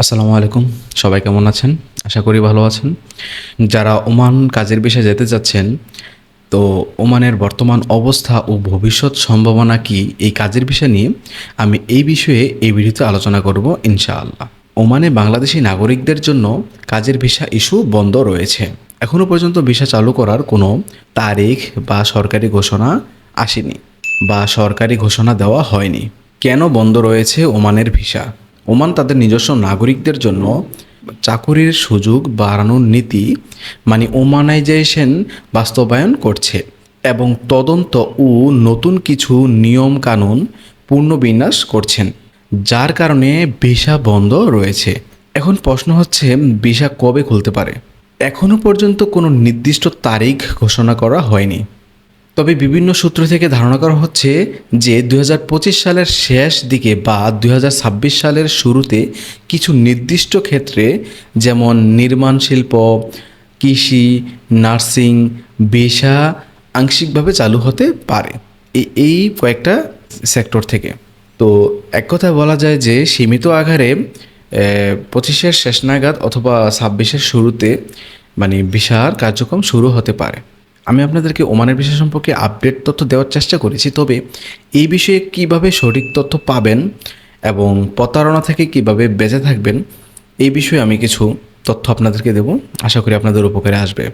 আসসালামু আলাইকুম। সবাই কেমন আছেন? আশা করি ভালো আছেন। যারা ওমান কাজের বিষয়ে যেতে যাচ্ছেন তো ওমানের বর্তমান অবস্থা ও ভবিষ্যৎ সম্ভাবনা কি এই কাজের বিষয় নিয়ে আমি এই বিষয়ে এই ভিডিওতে আলোচনা করব ইনশাআল্লাহ। ওমানে বাংলাদেশি নাগরিকদের জন্য কাজের ভিসা ইস্যু বন্ধ রয়েছে। এখনও পর্যন্ত ভিসা চালু করার কোনো তারিখ বা সরকারি ঘোষণা আসেনি বা সরকারি ঘোষণা দেওয়া হয়নি। কেন বন্ধ রয়েছে ওমানের ভিসা? ওমান তাদের নিজস্ব নাগরিকদের জন্য চাকুরির সুযোগ বাড়ানোর নীতি মানে ওমানাইজেশন বাস্তবায়ন করছে এবং তদন্ত ও নতুন কিছু নিয়ম কানুন পুনর্বিন্যাস করছেন, যার কারণে ভিসা বন্ধ রয়েছে। এখন প্রশ্ন হচ্ছে, ভিসা কবে খুলতে পারে? এখনও পর্যন্ত কোনো নির্দিষ্ট তারিখ ঘোষণা করা হয়নি। তবে বিভিন্ন সূত্র থেকে ধারণা করা হচ্ছে যে দু হাজার পঁচিশ সালের শেষ দিকে বা দু হাজার ছাব্বিশ সালের শুরুতে কিছু নির্দিষ্ট ক্ষেত্রে যেমন নির্মাণ শিল্প, কৃষি, নার্সিং বেশা আংশিকভাবে চালু হতে পারে এই- কয়েকটা সেক্টর থেকে। তো এক কথায় বলা যায় যে সীমিত আকারে পঁচিশের শেষ নাগাদ অথবা ছাব্বিশের শুরুতে মানে ভিসার কার্যক্রম শুরু হতে পারে। আমি আপনাদেরকে ওমানের বিষয় সম্পর্কে আপডেট তথ্য দেওয়ার চেষ্টা করেছি, তবে এই বিষয়ে কীভাবে সঠিক তথ্য পাবেন এবং প্রতারণা থেকে কীভাবে বেঁচে থাকবেন, এই বিষয়ে আমি কিছু তথ্য আপনাদেরকে দেব। আশা করি আপনাদের উপকারে আসবে।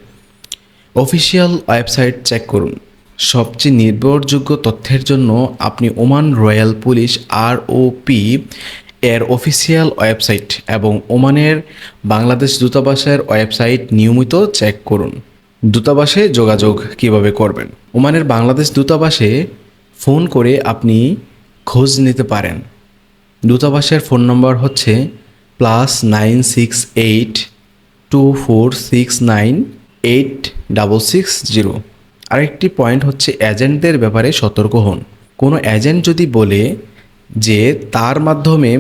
অফিসিয়াল ওয়েবসাইট চেক করুন। সবচেয়ে নির্ভরযোগ্য তথ্যের জন্য আপনি Oman Royal Police R P এর অফিসিয়াল ওয়েবসাইট এবং ওমানের বাংলাদেশ দূতাবাসের ওয়েবসাইট নিয়মিত চেক করুন। দূতাবাসে যোগাযোগ কীভাবে করবেন? ওমানের বাংলাদেশ দূতাবাসে ফোন করে আপনি খোঁজ নিতে পারেন। দূতাবাসের ফোন নম্বর হচ্ছে plus nine six eight two four six nine eight double six zero আরেকটি পয়েন্ট হচ্ছে এজেন্টদের ব্যাপারে সতর্ক হন। কোনো এজেন্ট যদি বলে যে তার মাধ্যমে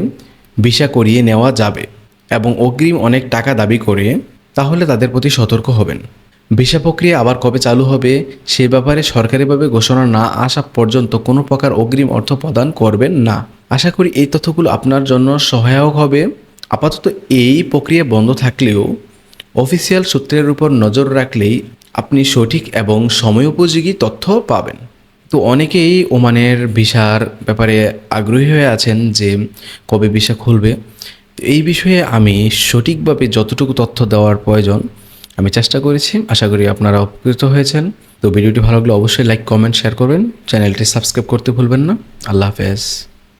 ভিসা করিয়ে নেওয়া যাবে এবং অগ্রিম অনেক টাকা দাবি করে, তাহলে তাদের প্রতি সতর্ক হবেন। ভিসা প্রক্রিয়া আবার কবে চালু হবে সে ব্যাপারে সরকারিভাবে ঘোষণা না আসা পর্যন্ত কোনো প্রকার অগ্রিম অর্থ প্রদান করবেন না। আশা করি এই তথ্যগুলো আপনার জন্য সহায়ক হবে। আপাতত এই প্রক্রিয়া বন্ধ থাকলেও অফিসিয়াল সূত্রের উপর নজর রাখলেই আপনি সঠিক এবং সময়োপযোগী তথ্য পাবেন। তো অনেকেই ওমানের ভিসার ব্যাপারে আগ্রহী হয়ে আছেন যে কবে ভিসা খুলবে। এই বিষয়ে আমি সঠিকভাবে যতটুকু তথ্য দেওয়ার প্রয়োজন আমি চেষ্টা করেছি, আশা করি আপনারা উপকৃত হয়েছেন। তো ভিডিওটি ভালো লাগলে অবশ্যই লাইক কমেন্ট শেয়ার করবেন। চ্যানেলটি সাবস্ক্রাইব করতে ভুলবেন না। আল্লাহ হাফেজ।